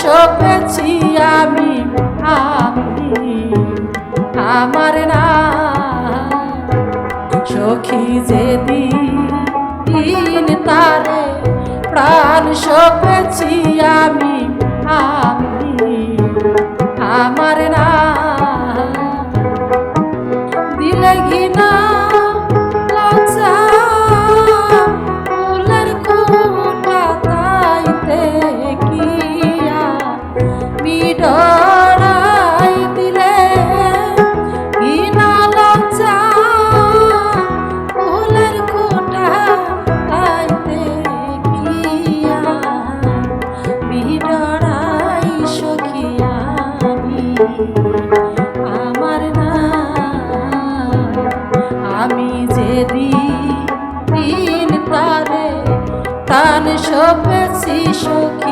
শোকেছি আমি আমার না। সখী যেদি দিন তারে প্রাণ শোকেছি আমি, আমার না। দিলে ঘৃণা সপেছি সখী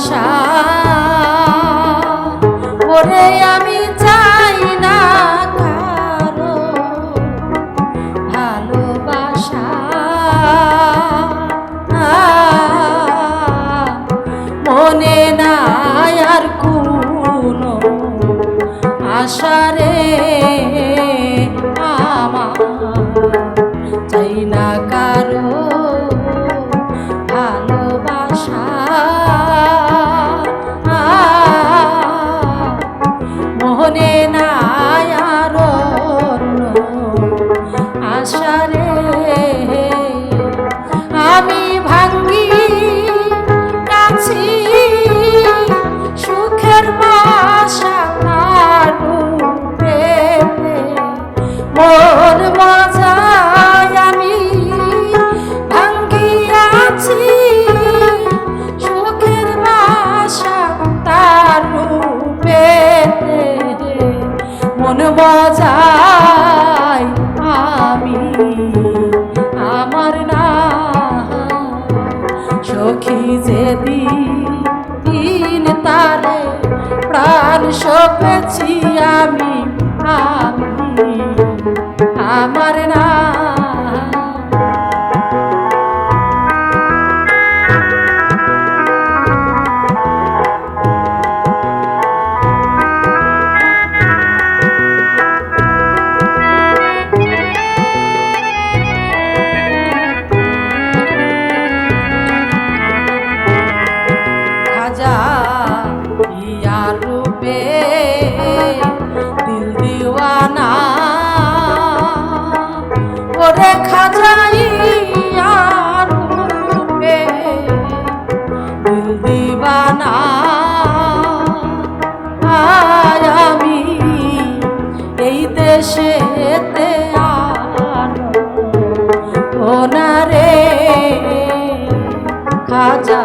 achar. যেদি দিন তারে প্রাণ সপেছি আমি। প্রাণ ভাজা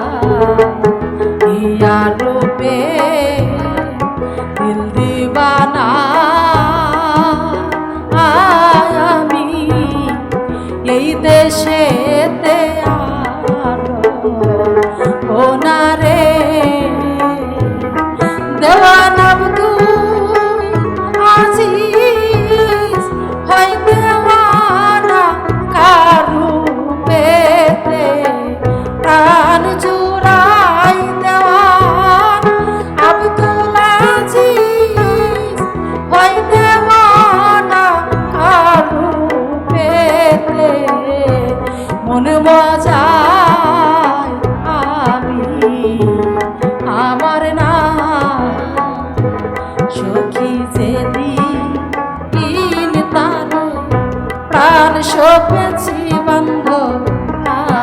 সপেছি বন্ধ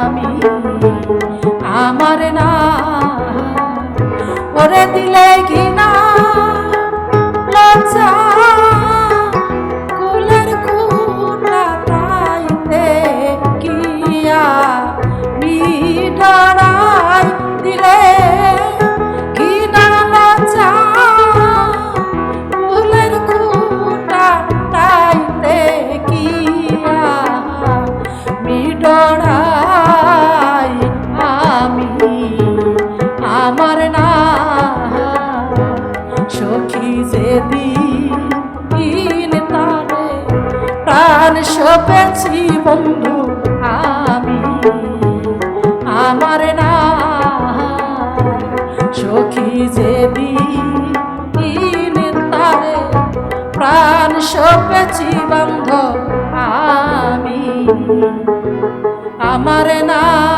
আমি আমার না। ওরে দিলে ঘৃণা লজ্জা। আমার না। সখী যে দিন তারে, প্রাণ সপেছি বন্ধু আমি। আমার না। সখী যে দিন তারে, প্রাণ সপেছি বন্ধু আমি। আমার না।